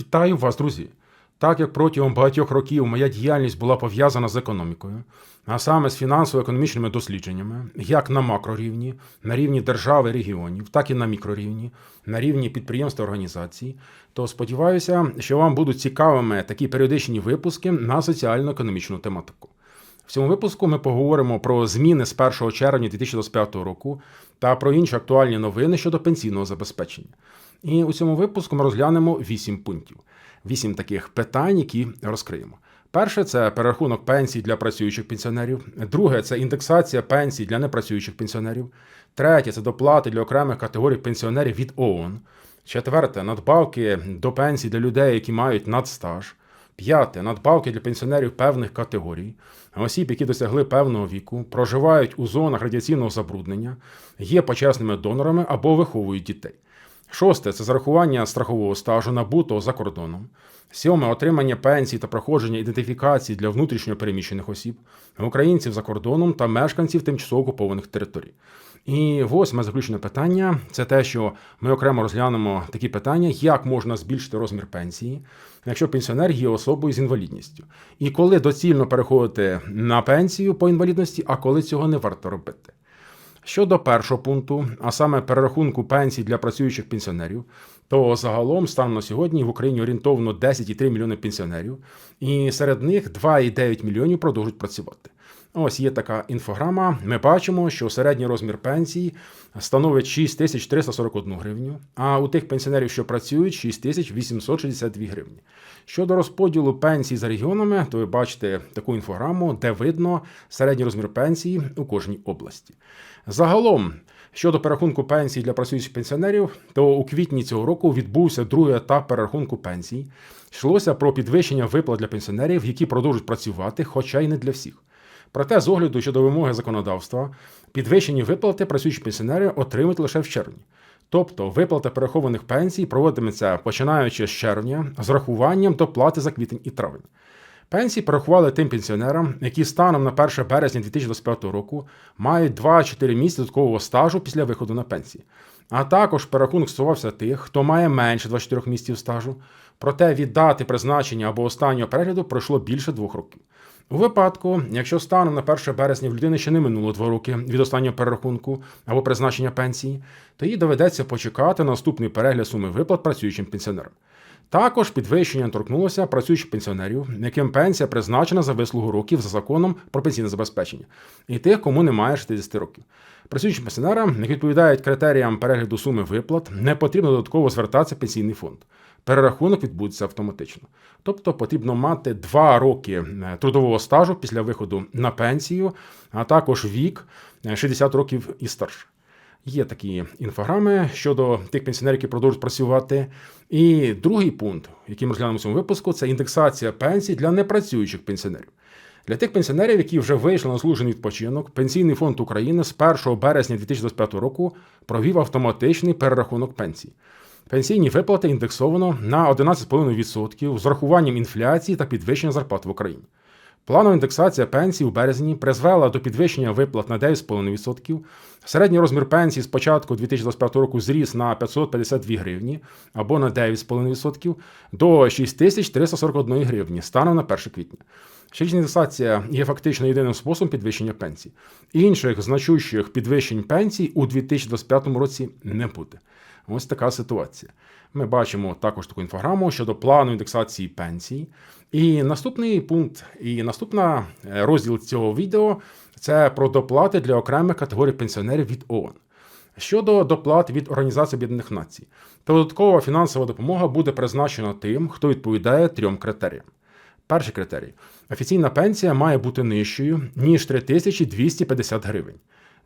Вітаю вас, друзі! Так як протягом багатьох років моя діяльність була пов'язана з економікою, а саме з фінансово-економічними дослідженнями, як на макрорівні, на рівні держави регіонів, так і на мікрорівні, на рівні підприємств та організацій, то сподіваюся, що вам будуть цікавими такі періодичні випуски на соціально-економічну тематику. В цьому випуску ми поговоримо про зміни з 1 червня 2025 року та про інші актуальні новини щодо пенсійного забезпечення. І у цьому випуску ми розглянемо 8 пунктів, 8 таких питань, які розкриємо. Перше це перерахунок пенсій для працюючих пенсіонерів. Друге це індексація пенсій для непрацюючих пенсіонерів. Третє це доплати для окремих категорій пенсіонерів від ООН. Четверте надбавки до пенсій для людей, які мають надстаж. П'яте надбавки для пенсіонерів певних категорій, осіб, які досягли певного віку, проживають у зонах радіаційного забруднення, є почесними донорами або виховують дітей. Шосте це зарахування страхового стажу набутого за кордоном. Сьоме отримання пенсій та проходження ідентифікації для внутрішньо переміщених осіб, українців за кордоном та мешканців тимчасово окупованих територій. І восьме заключне питання це те, що ми окремо розглянемо такі питання, як можна збільшити розмір пенсії, якщо пенсіонер є особою з інвалідністю, і коли доцільно переходити на пенсію по інвалідності, а коли цього не варто робити. Щодо першого пункту, а саме перерахунку пенсій для працюючих пенсіонерів, то загалом станом на сьогодні в Україні орієнтовно 10,3 мільйони пенсіонерів, і серед них 2,9 мільйонів продовжують працювати. Ось є така інфограма. Ми бачимо, що середній розмір пенсії становить 6341 гривню, а у тих пенсіонерів, що працюють, 6862 гривні. Щодо розподілу пенсій за регіонами, то ви бачите таку інфограму, де видно середній розмір пенсії у кожній області. Загалом, щодо перерахунку пенсій для працюючих пенсіонерів, то у квітні цього року відбувся другий етап перерахунку пенсій. Йшлося про підвищення виплат для пенсіонерів, які продовжують працювати, хоча й не для всіх. Проте, з огляду щодо вимоги законодавства, підвищені виплати працюючі пенсіонери отримують лише в червні. Тобто виплата перехованих пенсій проводитиметься починаючи з червня з рахуванням доплати за квітень і травень. Пенсії порахували тим пенсіонерам, які станом на 1 березня 2025 року мають 2-4 місяці додаткового стажу після виходу на пенсії. А також перерахунок стосувався тих, хто має менше 24 місяців стажу, проте від дати призначення або останнього перегляду пройшло більше двох років. У випадку, якщо станом на 1 березня в людини ще не минуло два роки від останнього перерахунку або призначення пенсії, то їй доведеться почекати на наступний перегляд суми виплат працюючим пенсіонерам. Також підвищення торкнулося працюючих пенсіонерів, яким пенсія призначена за вислугу років за законом про пенсійне забезпечення, і тих, кому немає 60 років. Працюючим пенсіонерам, які відповідають критеріям перегляду суми виплат, не потрібно додатково звертатися в пенсійний фонд. Перерахунок відбудеться автоматично. Тобто потрібно мати 2 роки е, трудового стажу після виходу на пенсію, а також вік 60 років і старше. Є такі інфограми щодо тих пенсіонерів, які продовжують працювати. І другий пункт, який ми розглянемо в цьому випуску, це індексація пенсій для непрацюючих пенсіонерів. Для тих пенсіонерів, які вже вийшли на служений відпочинок, Пенсійний фонд України з 1 березня 2025 року провів автоматичний перерахунок пенсій. Пенсійні виплати індексовано на 11,5% з урахуванням інфляції та підвищення зарплат в Україні. Планова індексація пенсій у березні призвела до підвищення виплат на 9,5%. Середній розмір пенсії з початку 2025 року зріс на 552 гривні або на 9,5% до 6341 гривні станом на 1 квітня. Щорічна індексація є фактично єдиним способом підвищення пенсій. Інших значущих підвищень пенсій у 2025 році не буде. Ось така ситуація. Ми бачимо також таку інфограму щодо плану індексації пенсій. І наступний пункт, і наступна розділ цього відео це про доплати для окремих категорій пенсіонерів від ООН. Щодо доплат від Організації Об'єднаних Націй, додаткова фінансова допомога буде призначена тим, хто відповідає трьом критеріям. Перший критерій: офіційна пенсія має бути нижчою, ніж 3250 гривень.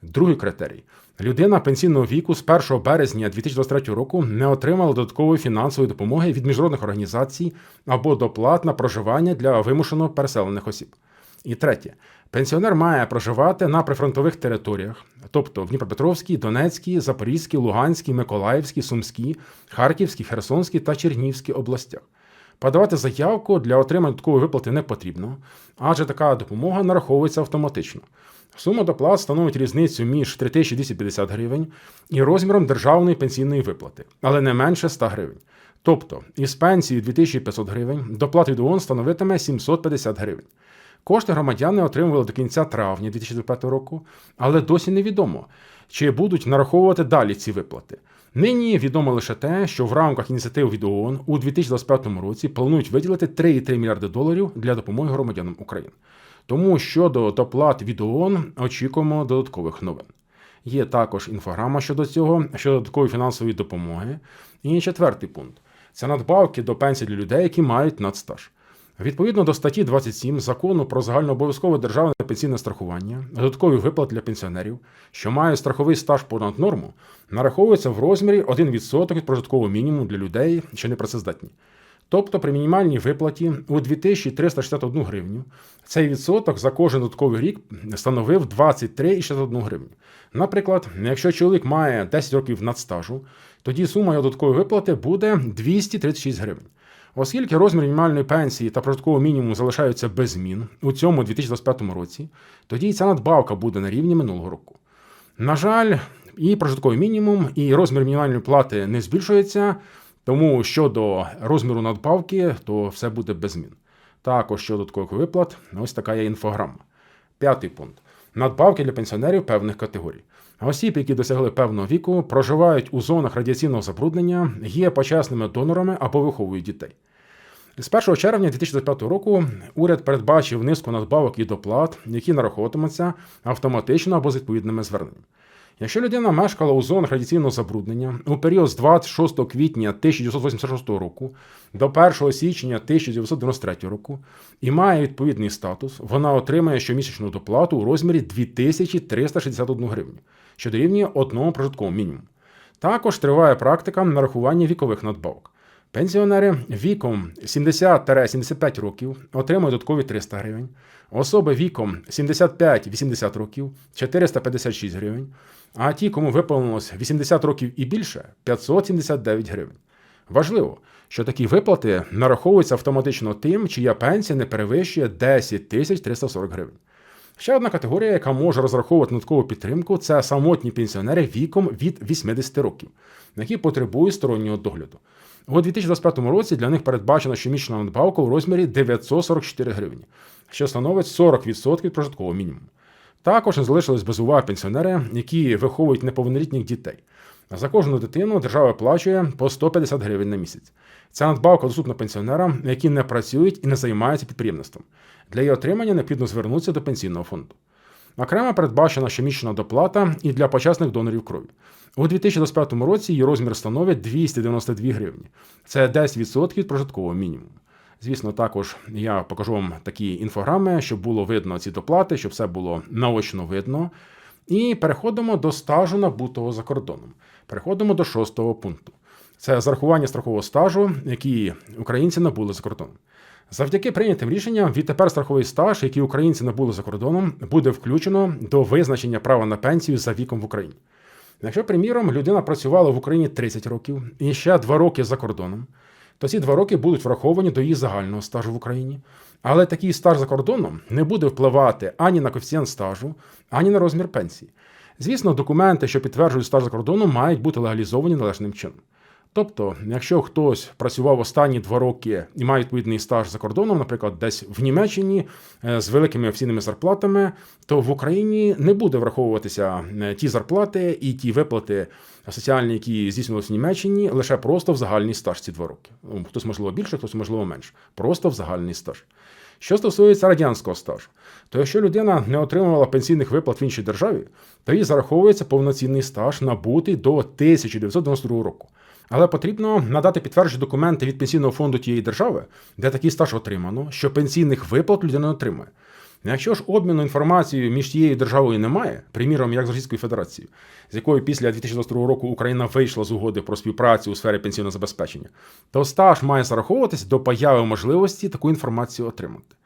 Другий критерій: людина пенсійного віку з 1 березня 2023 року не отримала додаткової фінансової допомоги від міжнародних організацій або доплат на проживання для вимушено переселених осіб. І третє, пенсіонер має проживати на прифронтових територіях, тобто в Дніпропетровській, Донецькій, Запорізькій, Луганській, Миколаївській, Сумській, Харківській, Херсонській та Чернігівській областях. Подавати заявку для отримання такої виплати не потрібно, адже така допомога нараховується автоматично. Сума доплат становить різницю між 3250 гривень і розміром державної пенсійної виплати, але не менше 100 гривень. Тобто із пенсії 2500 гривень доплати від ООН становитиме 750 гривень. Кошти громадяни отримували до кінця травня 2025 року, але досі невідомо, чи будуть нараховувати далі ці виплати. Нині відомо лише те, що в рамках ініціатив від ООН у 2025 році планують виділити 3,3 мільярди доларів для допомоги громадянам України. Тому щодо доплат від ООН очікуємо додаткових новин. Є також інфограма щодо цього, щодо додаткової фінансової допомоги. І четвертий пункт це надбавки до пенсій для людей, які мають надстаж. Відповідно до статті 27 закону про загальнообов'язкове державне пенсійне страхування, додаткові виплат для пенсіонерів, що мають страховий стаж понад норму, нараховуються в розмірі 1% від прожиткового мінімуму для людей, що не працездатні. Тобто при мінімальній виплаті у 2361 гривню цей відсоток за кожен додатковий рік становив 23,61 гривню. Наприклад, якщо чоловік має 10 років надстажу, тоді сума його додаткової виплати буде 236 гривень. Оскільки розмір мінімальної пенсії та прожиткового мінімуму залишаються без змін у цьому 2025 році, тоді ця надбавка буде на рівні минулого року. На жаль, і прожитковий мінімум, і розмір мінімальної плати не збільшується, тому щодо розміру надбавки, то все буде без змін. Також щодо додаткових виплат, ось така є інфограма. П'ятий пункт. Надбавки для пенсіонерів певних категорій. Осіб, які досягли певного віку, проживають у зонах радіаційного забруднення, є почесними донорами або виховують дітей. З 1 червня 2025 року уряд передбачив низку надбавок і доплат, які нараховуватимуться автоматично або з відповідними зверненнями. Якщо людина мешкала у зонах радіаційного забруднення у період з 26 квітня 1986 року до 1 січня 1993 року і має відповідний статус, вона отримає щомісячну доплату у розмірі 2361 гривню, що дорівнює одному прожитковому мінімуму. Також триває практика нарахування вікових надбавок. Пенсіонери віком 70-75 років отримують додаткові 300 гривень, особи віком 75-80 років 456 гривень, а ті, кому виповнилось 80 років і більше 579 гривень. Важливо, що такі виплати нараховуються автоматично тим, чия пенсія не перевищує 10 340 гривень. Ще одна категорія, яка може розраховувати на підтримку, це самотні пенсіонери віком від 80 років, які потребують стороннього догляду. У 2025 році для них передбачена щомісячна надбавка у розмірі 944 гривні, що становить 40% від прожиткового мінімуму. Також не залишились без уваги пенсіонери, які виховують неповнолітніх дітей. За кожну дитину держава оплачує по 150 гривень на місяць. Ця надбавка доступна пенсіонерам, які не працюють і не займаються підприємництвом. Для її отримання необхідно звернутися до пенсійного фонду. Окремо передбачена щомісячна доплата і для почесних донорів крові. У 2025 році її розмір становить 292 гривні. Це 10% від прожиткового мінімуму. Звісно, також я покажу вам такі інфограми, щоб було видно ці доплати, щоб все було наочно видно. І переходимо до стажу набутого за кордоном. Переходимо до шостого пункту. Це зарахування страхового стажу, який українці набули за кордоном. Завдяки прийнятим рішенням, відтепер страховий стаж, який українці набули за кордоном, буде включено до визначення права на пенсію за віком в Україні. Якщо, приміром, людина працювала в Україні 30 років і ще 2 роки за кордоном, то ці 2 роки будуть враховані до її загального стажу в Україні. Але такий стаж за кордоном не буде впливати ані на коефіцієнт стажу, ані на розмір пенсії. Звісно, документи, що підтверджують стаж за кордоном, мають бути легалізовані належним чином. Тобто, якщо хтось працював останні два роки і має відповідний стаж за кордоном, наприклад, десь в Німеччині е, з великими офіційними зарплатами, то в Україні не буде враховуватися е, ті зарплати і ті виплати соціальні, які здійснювалися в Німеччині, лише просто в загальний стаж ці два роки. Ну, Хтось можливо більше, хтось можливо менше. Просто в загальний стаж. Що стосується радянського стажу, то якщо людина не отримувала пенсійних виплат в іншій державі, то їй зараховується повноцінний стаж набутий до 1992 року. Але потрібно надати підтверджені документи від пенсійного фонду тієї держави, де такий стаж отримано, що пенсійних виплат людина не отримує. Якщо ж обміну інформацією між тією державою немає, приміром, як з Російською Федерацією, з якою після 2022 року Україна вийшла з угоди про співпрацю у сфері пенсійного забезпечення, то стаж має зараховуватись до появи можливості таку інформацію отримати.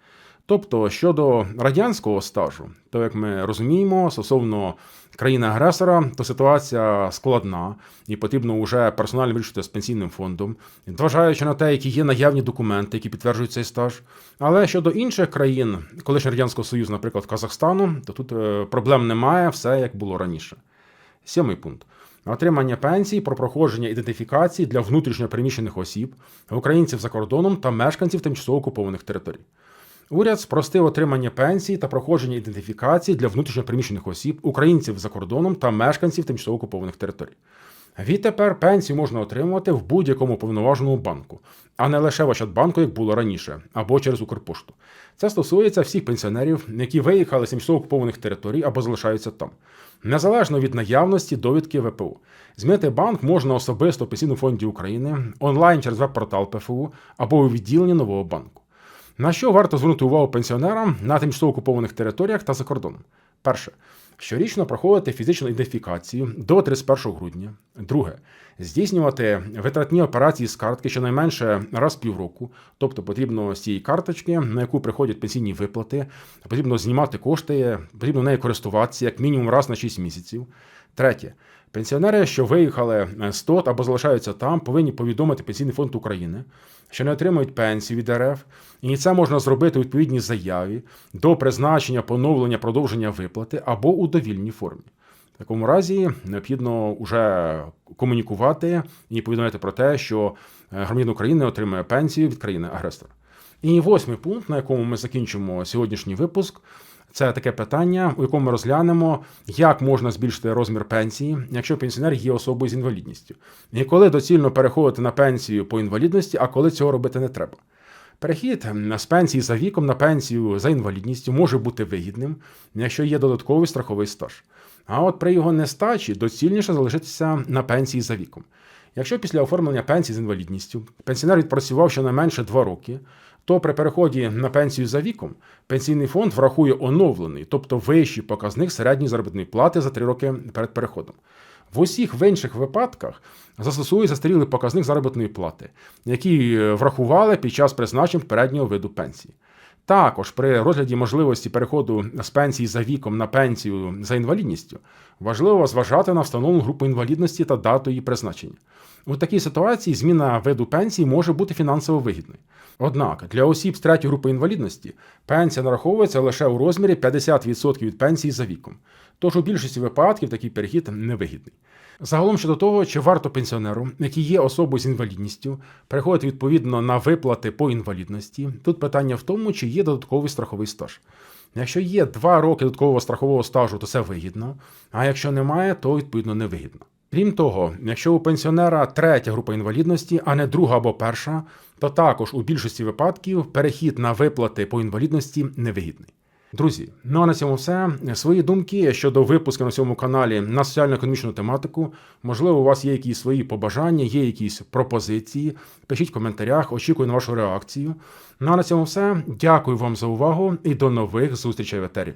Тобто щодо радянського стажу, то як ми розуміємо, стосовно країни-агресора, то ситуація складна і потрібно вже персонально вирішити з пенсійним фондом, зважаючи на те, які є наявні документи, які підтверджують цей стаж. Але щодо інших країн, колишнього радянського союзу, наприклад, Казахстану, то тут е, проблем немає, все як було раніше. Сьомий пункт. отримання пенсії про проходження ідентифікації для внутрішньо переміщених осіб, українців за кордоном та мешканців тимчасово окупованих територій. Уряд спростив отримання пенсії та проходження ідентифікації для внутрішньо переміщених осіб, українців за кордоном та мешканців тимчасово окупованих територій. Відтепер пенсію можна отримувати в будь-якому повноваженому банку, а не лише в Ощадбанку, як було раніше, або через Укрпошту. Це стосується всіх пенсіонерів, які виїхали з тимчасово окупованих територій або залишаються там, незалежно від наявності довідки ВПУ. Змінити банк можна особисто в Пенсійному фонді України, онлайн через веб-портал ПФУ або у відділенні нового банку. На що варто звернути увагу пенсіонерам на тимчасово окупованих територіях та за кордоном? Перше. Щорічно проходити фізичну ідентифікацію до 31 грудня. Друге. Здійснювати витратні операції з картки щонайменше раз в півроку. Тобто потрібно з цієї карточки, на яку приходять пенсійні виплати, потрібно знімати кошти, потрібно нею користуватися як мінімум раз на 6 місяців. Третє. Пенсіонери, що виїхали з ТОТ або залишаються там, повинні повідомити Пенсійний фонд України, що не отримують пенсію від РФ, і це можна зробити у відповідній заяві до призначення поновлення продовження виплати або у довільній формі. В такому разі необхідно вже комунікувати і повідомляти про те, що е, громадянин України отримує пенсію від країни-агресора. І восьмий пункт, на якому ми закінчимо сьогоднішній випуск, це таке питання, у якому ми розглянемо, як можна збільшити розмір пенсії, якщо пенсіонер є особою з інвалідністю, і коли доцільно переходити на пенсію по інвалідності, а коли цього робити не треба. Перехід з пенсії за віком на пенсію за інвалідністю може бути вигідним, якщо є додатковий страховий стаж. А от при його нестачі доцільніше залишитися на пенсії за віком. Якщо після оформлення пенсії з інвалідністю пенсіонер відпрацював щонайменше 2 роки, то при переході на пенсію за віком пенсійний фонд врахує оновлений, тобто вищий показник середньої заробітної плати за 3 роки перед переходом. В усіх в інших випадках застосує застарілий показник заробітної плати, який врахували під час призначень переднього виду пенсії. Також при розгляді можливості переходу з пенсії за віком на пенсію за інвалідністю важливо зважати на встановлену групу інвалідності та дату її призначення. У такій ситуації зміна виду пенсії може бути фінансово вигідною. Однак для осіб з третьої групи інвалідності пенсія нараховується лише у розмірі 50% від пенсії за віком. Тож у більшості випадків такий перехід невигідний. Загалом щодо того, чи варто пенсіонеру, який є особою з інвалідністю, переходити відповідно на виплати по інвалідності, тут питання в тому, чи є додатковий страховий стаж. Якщо є 2 роки додаткового страхового стажу, то це вигідно, а якщо немає, то відповідно невигідно. Крім того, якщо у пенсіонера третя група інвалідності, а не друга або перша, то також у більшості випадків перехід на виплати по інвалідності невигідний. Друзі, ну а на цьому все. Свої думки щодо випуску на цьому каналі на соціально-економічну тематику. Можливо, у вас є якісь свої побажання, є якісь пропозиції. Пишіть в коментарях, очікую на вашу реакцію. Ну а на цьому все. Дякую вам за увагу і до нових зустрічей в етері.